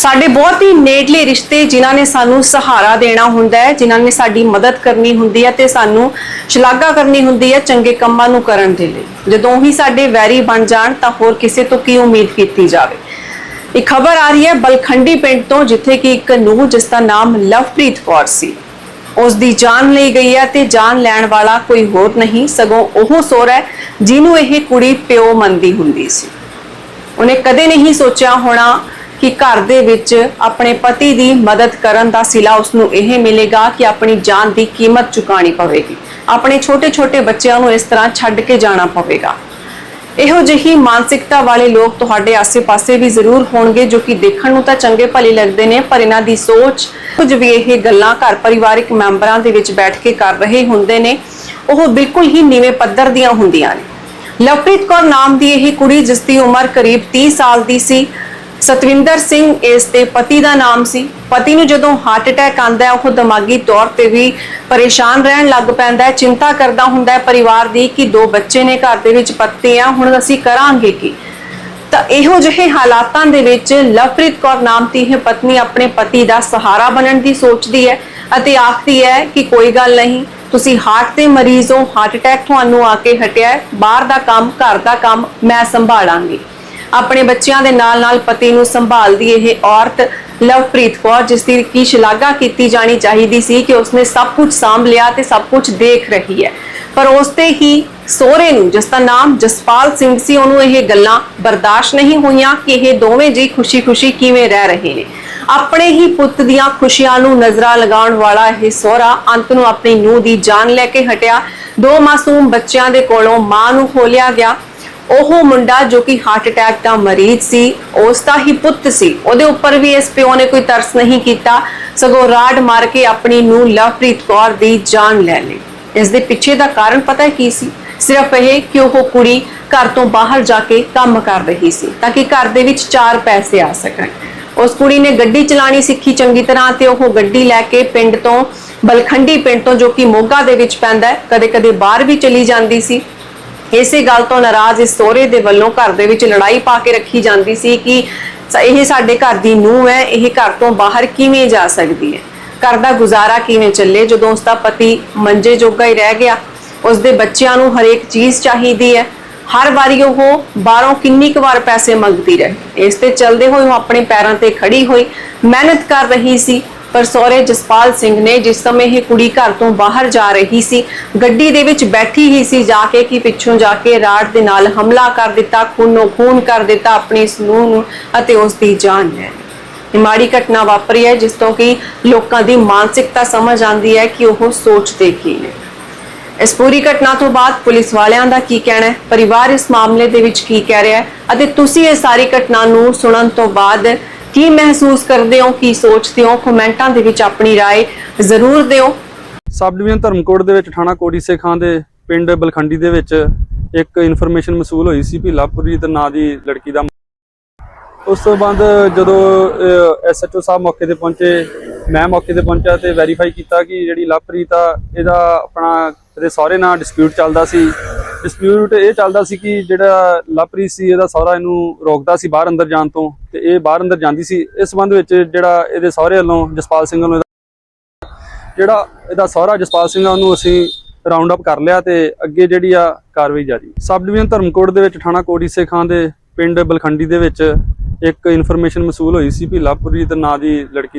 ਸਾਡੇ ਬਹੁਤ ਹੀ ਨੇੜਲੇ ਰਿਸ਼ਤੇ ਜਿਨ੍ਹਾਂ ਨੇ ਸਾਨੂੰ ਸਹਾਰਾ ਦੇਣਾ ਹੁੰਦਾ ਹੈ, ਜਿਨ੍ਹਾਂ ਨੇ ਸਾਡੀ ਮਦਦ ਕਰਨੀ ਹੁੰਦੀ ਹੈ ਤੇ ਸਾਨੂੰ ਸ਼ਲਾਘਾ ਕਰਨੀ ਹੁੰਦੀ ਹੈ ਚੰਗੇ ਕੰਮਾਂ ਨੂੰ ਕਰਨ ਦੇ ਲਈ। ਜਦੋਂ ਹੀ ਸਾਡੇ ਵੈਰੀ ਬਣ ਜਾਣ ਤਾਂ ਹੋਰ ਕਿਸੇ ਤੋਂ ਕੀ ਉਮੀਦ ਕੀਤੀ ਜਾਵੇ? ਇੱਕ ਖਬਰ ਆ ਰਹੀ ਹੈ ਬਲਖੰਡੀ ਪਿੰਡ ਤੋਂ, ਜਿੱਥੇ ਕਿ ਇੱਕ ਨੂੰਹ ਜਿਸ ਦਾ ਨਾਮ ਲਵਪ੍ਰੀਤ ਕੌਰ ਸੀ। ਉਸ ਦੀ ਜਾਨ ਲਈ ਗਈ ਹੈ ਤੇ ਜਾਨ ਲੈਣ ਵਾਲਾ ਕੋਈ ਹੋਰ ਨਹੀਂ, ਸਗੋਂ ਉਹ ਸੋਰ ਹੈ ਜਿਹਨੂੰ ਇਹ ਕੁੜੀ ਪਿਓ ਮੰਨਦੀ ਹੁੰਦੀ ਸੀ। ਉਹਨੇ ਕਦੇ ਨਹੀਂ ਸੋਚਿਆ ਹੋਣਾ ਕਿ ਘਰ ਦੇ ਵਿੱਚ ਆਪਣੇ ਪਤੀ ਦੀ ਮਦਦ ਕਰਨ ਦਾ ਸਿਲਾ ਉਸ ਨੂੰ ਇਹ ਮਿਲੇਗਾ ਕਿ ਆਪਣੀ ਜਾਨ ਦੀ ਕੀਮਤ ਚੁਕਾਣੀ ਪਵੇਗੀ। ਆਪਣੇ ਛੋਟੇ-ਛੋਟੇ ਬੱਚਿਆਂ ਨੂੰ ਇਸ ਤਰ੍ਹਾਂ ਛੱਡ ਕੇ ਜਾਣਾ ਪਵੇਗਾ। ਇਹੋ ਜਿਹੀ ਮਾਨਸਿਕਤਾ ਵਾਲੇ ਲੋਕ ਤੁਹਾਡੇ ਆਸ-ਪਾਸੇ ਵੀ ਜ਼ਰੂਰ ਹੋਣਗੇ ਜੋ ਕਿ ਦੇਖਣ ਨੂੰ ਤਾਂ ਚੰਗੇ ਭਲੇ ਲੱਗਦੇ ਨੇ, ਪਰ ਇਹਨਾਂ ਦੀ ਸੋਚ ਕੁਝ ਵੀ ਇਹ ਗੱਲਾਂ ਘਰ ਪਰਿਵਾਰਿਕ ਮੈਂਬਰਾਂ ਦੇ ਵਿੱਚ ਬੈਠ ਕੇ ਕਰ ਰਹੇ ਹੁੰਦੇ ਨੇ, ਉਹ ਬਿਲਕੁਲ ਹੀ ਨੀਵੇਂ ਪੱਧਰ ਦੀਆਂ ਹੁੰਦੀਆਂ ਨੇ। ਲਵਪ੍ਰੀਤ ਕੌਰ ਨਾਮ ਦੀ ਇਹ ਕੁੜੀ, ਜਿਸ ਦੀ ਉਮਰ ਕਰੀਬ 30 ਸਾਲ ਦੀ ਸੀ ਸਤਵਿੰਦਰ ਸਿੰਘ ਇਸ ਦੇ ਪਤੀ ਦਾ ਨਾਮ ਸੀ। ਪਤੀ ਨੂੰ ਜਦੋਂ ਹਾਰਟ ਅਟੈਕ ਆਂਦਾ ਹੈ, ਉਹ ਦਿਮਾਗੀ ਤੌਰ ਤੇ ਵੀ ਪਰੇਸ਼ਾਨ ਰਹਿਣ ਲੱਗ ਪੈਂਦਾ ਹੈ। ਚਿੰਤਾ ਕਰਦਾ ਹੁੰਦਾ ਹੈ ਪਰਿਵਾਰ ਦੀ ਕਿ ਦੋ ਬੱਚੇ ਨੇ ਘਰ ਦੇ ਵਿੱਚ ਪੱਤੇ ਆ, ਹੁਣ ਅਸੀਂ ਕਰਾਂਗੇ ਕੀ? ਤਾਂ ਇਹੋ ਜਿਹੇ ਹਾਲਾਤਾਂ ਦੇ ਵਿੱਚ ਲਵਪ੍ਰੀਤ ਕੌਰ ਨਾਮ ਦੀ ਇਹ ਪਤਨੀ ਆਪਣੇ ਪਤੀ ਦਾ ਸਹਾਰਾ ਬਣਨ ਦੀ ਸੋਚਦੀ ਹੈ ਅਤੇ ਆਖਦੀ ਹੈ ਕਿ ਕੋਈ ਗੱਲ ਨਹੀਂ, ਤੁਸੀਂ ਹਾਰਟ ਦੇ ਮਰੀਜ਼ ਹੋ ਹਾਰਟ ਅਟੈਕ ਤੁਹਾਨੂੰ ਆ ਕੇ ਹਟਿਆ ਬਾਹਰ ਦਾ ਕੰਮ, ਘਰ ਦਾ ਕੰਮ ਮੈਂ ਸੰਭਾਲਾਂਗੀ। ਆਪਣੇ ਬੱਚਿਆਂ ਦੇ ਨਾਲ-ਨਾਲ ਪਤੀ ਨੂੰ ਸੰਭਾਲਦੀ ਇਹ ਔਰਤ ਲਵਪ੍ਰੀਤ ਕੌਰ, ਜਿਸ ਦੀ ਕੀ ਸ਼ਲਾਘਾ ਕੀਤੀ ਜਾਣੀ ਚਾਹੀਦੀ ਸੀ ਕਿ ਉਸਨੇ ਸਭ ਕੁਝ ਸਾਂਭ ਲਿਆ ਤੇ ਸਭ ਕੁਝ ਦੇਖ ਰਹੀ ਹੈ। ਪਰ ਉਸਤੇ ਹੀ ਸੋਹਰੇ ਨੂੰ, ਜਿਸ ਦਾ ਨਾਮ ਜਸਪਾਲ ਸਿੰਘ ਸੀ, ਉਹਨੂੰ ਇਹ ਗੱਲਾਂ ਬਰਦਾਸ਼ਤ ਨਹੀਂ ਹੋਈਆਂ ਕਿ ਇਹ ਦੋਵੇਂ ਜੀ ਖੁਸ਼ੀ-ਖੁਸ਼ੀ ਕਿਵੇਂ ਰਹਿ ਰਹੇ ਨੇ। ਆਪਣੇ ਹੀ ਪੁੱਤ ਦੀਆਂ ਖੁਸ਼ੀਆਂ ਨੂੰ ਨਜ਼ਰਾਂ ਲਗਾਉਣ ਵਾਲਾ ਇਹ ਸੋਹਰਾ ਅੰਤ ਨੂੰ ਆਪਣੀ ਨੂੰਹ ਦੀ ਜਾਨ ਲੈ ਕੇ ਹਟਿਆ। ਦੋ ਮਾਸੂਮ ਬੱਚਿਆਂ ਦੇ ਕੋਲੋਂ ਮਾਂ ਨੂੰ ਖੋਲਿਆ ਗਿਆ। ਉਹ ਮੁੰਡਾ ਜੋ ਕਿ ਹਾਰਟ ਅਟੈਕ ਦਾ ਮਰੀਜ਼ ਸੀ, ਉਸ ਦਾ ਹੀ ਪੁੱਤ ਸੀ। ਉਹਦੇ ਉੱਪਰ ਵੀ ਇਸ ਪਿਓ ਨੇ ਕੋਈ ਤਰਸ ਨਹੀਂ ਕੀਤਾ। ਸਗੋਂ ਰਾਡ ਮਾਰ ਕੇ ਆਪਣੀ ਨੂੰ ਲਵਪ੍ਰੀਤ ਕੌਰ ਦੀ ਜਾਨ ਲੈ ਲਈ। ਇਸ ਦੇ ਪਿੱਛੇ ਦਾ ਕਾਰਨ ਪਤਾ ਕੀ ਸੀ? ਸਿਰਫ ਇਹ ਕਿ ਉਹ ਕੁੜੀ ਘਰ ਤੋਂ ਬਾਹਰ ਜਾ ਕੇ ਕੰਮ ਕਰ ਰਹੀ ਸੀ, ਤਾਂ ਕਿ ਘਰ ਦੇ ਵਿੱਚ ਚਾਰ ਪੈਸੇ ਆ ਸਕਣ। ਉਸ ਕੁੜੀ ਨੇ ਗੱਡੀ ਚਲਾਣੀ ਸਿੱਖੀ ਚੰਗੀ ਤਰ੍ਹਾਂ ਤੇ ਉਹ ਗੱਡੀ ਲੈ ਕੇ ਪਿੰਡ ਤੋਂ ਬਲਖੰਡੀ ਪਿੰਡ ਤੋਂ ਜੋ ਕਿ ਮੋਗਾ ਦੇ ਵਿੱਚ ਪੈਂਦਾ ਕਦੇ-ਕਦੇ ਬਾਹਰ ਵੀ ਚਲੀ ਜਾਂਦੀ ਸੀ। ਇਸੇ ਗੱਲ ਤੋਂ ਨਾਰਾਜ਼ ਇਸ ਸੋਹਰੇ ਦੇ ਵੱਲੋਂ ਘਰ ਦੇ ਵਿੱਚ ਲੜਾਈ ਪਾ ਕੇ ਰੱਖੀ ਜਾਂਦੀ ਸੀ ਕਿ ਇਹ ਸਾਡੇ ਘਰ ਦੀ ਨੂੰਹ ਹੈ, ਇਹ ਘਰ ਤੋਂ ਬਾਹਰ ਕਿਵੇਂ ਜਾ ਸਕਦੀ ਹੈ? ਘਰ ਦਾ ਗੁਜ਼ਾਰਾ ਕਿਵੇਂ ਚੱਲੇ ਜਦੋਂ ਉਸ ਦਾ ਪਤੀ ਮੰਜੇ ਜੋਗਾ ਹੀ ਰਹਿ ਗਿਆ? ਉਸ ਦੇ ਬੱਚਿਆਂ ਨੂੰ ਹਰੇਕ ਚੀਜ਼ ਚਾਹੀਦੀ ਹੈ। ਹਰ ਵਾਰੀ ਉਹ ਬਾਹਰੋਂ ਕਿੰਨੀ ਕੁ ਵਾਰ ਪੈਸੇ ਮੰਗਦੀ ਰਹੇ। ਇਸ ਤੇ ਚੱਲਦੇ ਹੋਏ ਉਹ ਆਪਣੇ ਪੈਰਾਂ ਤੇ ਖੜੀ ਹੋਈ, ਮਿਹਨਤ ਕਰ ਰਹੀ ਸੀ। ਪਰ ਸਹੁਰੇ ਜਸਪਾਲ ਸਿੰਘ ਨੇ ਜਿਸ ਸਮੇਂ ਇਹ ਕੁੜੀ ਘਰ ਤੋਂ ਬਾਹਰ ਜਾ ਰਹੀ ਸੀ, ਗੱਡੀ ਦੇ ਵਿੱਚ ਬੈਠੀ ਹੀ ਸੀ, ਜਾ ਕੇ ਕਿ ਪਿੱਛੋਂ ਜਾ ਕੇ ਰਾੜ ਦੇ ਨਾਲ ਹਮਲਾ ਕਰ ਦਿੱਤਾ, ਖੂਨੋ ਖੂਨ ਕਰ ਦਿੱਤਾ ਆਪਣੀ ਇਸ ਨੂੰਹ ਨੂੰ ਅਤੇ ਉਸ ਦੀ ਜਾਨ ਲੈ ਇਹ ਮਾੜੀ ਘਟਨਾ ਵਾਪਰੀ ਹੈ, ਜਿਸ ਤੋਂ ਕਿ ਲੋਕਾਂ ਦੀ ਮਾਨਸਿਕਤਾ ਸਮਝ ਆਉਂਦੀ ਹੈ ਕਿ ਉਹ ਸੋਚਦੇ ਕੀ ਨੇ। ਇਸ ਪੂਰੀ ਘਟਨਾ ਤੋਂ ਬਾਅਦ ਪੁਲਿਸ ਵਾਲਿਆਂ ਦਾ ਕੀ ਕਹਿਣਾ ਹੈ? ਪਰਿਵਾਰ ਇਸ ਮਾਮਲੇ ਦੇ ਵਿੱਚ ਕੀ ਕਹਿ ਰਿਹਾ ਹੈ? ਅਤੇ ਤੁਸੀਂ ਇਹ ਸਾਰੀ ਘਟਨਾ ਨੂੰ ਸੁਣਨ ਤੋਂ ਬਾਅਦ ਕੀ ਮਹਿਸੂਸ ਕਰਦੇ ਹੋ ਕੀ ਸੋਚਦੇ ਹੋ ਕਮੈਂਟਾਂ ਦੇ ਵਿੱਚ ਆਪਣੀ رائے ਜ਼ਰੂਰ ਦਿਓ ਸਬ ਡਿਵੀਜ਼ਨ ਧਰਮਕੋਟ ਦੇ ਵਿੱਚ ਥਾਣਾ ਕੋੜੀਸੇ ਖਾਂ ਦੇ ਪਿੰਡ ਬਲਖੰਡੀ ਦੇ ਵਿੱਚ ਇੱਕ ਇਨਫੋਰਮੇਸ਼ਨ ਮਸੂਲ ਹੋਈ ਸੀ ਵੀ ਲਵਪ੍ਰੀਤ ਨਾਂ ਦੀ ਲੜਕੀ ਦਾ ਉਸ ਤੋਂ ਬਾਅਦ ਜਦੋਂ ਐਸਐਚਓ ਸਾਹਿਬ ਮੌਕੇ ਤੇ ਪਹੁੰਚੇ ਮੈਂ ਮੌਕੇ ਤੇ ਪਹੁੰਚਿਆ ਤੇ ਵੈਰੀਫਾਈ ਕੀਤਾ ਕਿ ਜਿਹੜੀ ਲਵਪ੍ਰੀਤ ਆ ਇਹਦਾ ਆਪਣਾ ਇਹਦੇ ਸਹੁਰੇ ਨਾਲ ਡਿਸਪਿਊਟ ਚੱਲਦਾ ਸੀ ਡਿਸਪਿਊਟ ਇਹ ਚੱਲਦਾ ਸੀ ਕਿ ਜਿਹੜਾ ਲਵਪ੍ਰੀਤ ਸੀ, ਇਹਦਾ ਸਹੁਰਾ ਇਹਨੂੰ ਰੋਕਦਾ ਸੀ ਬਾਹਰ ਅੰਦਰ ਜਾਣ ਤੋਂ ਤੇ ਇਹ ਬਾਹਰ ਅੰਦਰ ਜਾਂਦੀ ਸੀ। ਇਸ ਸੰਬੰਧ ਵਿੱਚ ਜਿਹੜਾ ਇਹਦੇ ਸਹੁਰੇ ਵੱਲੋਂ ਜਸਪਾਲ ਸਿੰਘ ਵੱਲੋਂ ਜਿਹੜਾ ਇਹਦਾ ਸਹੁਰਾ ਜਸਪਾਲ ਸਿੰਘ ਆ, ਉਹਨੂੰ ਅਸੀਂ ਰਾਉਂਡ ਅਪ ਕਰ ਲਿਆ ਤੇ ਅੱਗੇ ਜਿਹੜੀ ਆ ਕਾਰਵਾਈ ਜਾਰੀ। ਸਬ ਡਿਵੀਜ਼ਨ ਧਰਮਕੋਟ ਦੇ ਵਿੱਚ ਥਾਣਾ ਕੋੜੀਸੇ ਖਾਂ ਦੇ ਪਿੰਡ ਬਲਖੰਡੀ ਦੇ ਵਿੱਚ ਇੱਕ ਇਨਫੋਰਮੇਸ਼ਨ ਮਸੂਲ ਹੋਈ ਸੀ ਵੀ ਲਵਪ੍ਰੀਤ ਨਾਂ ਦੀ ਲੜਕੀ ਦਾ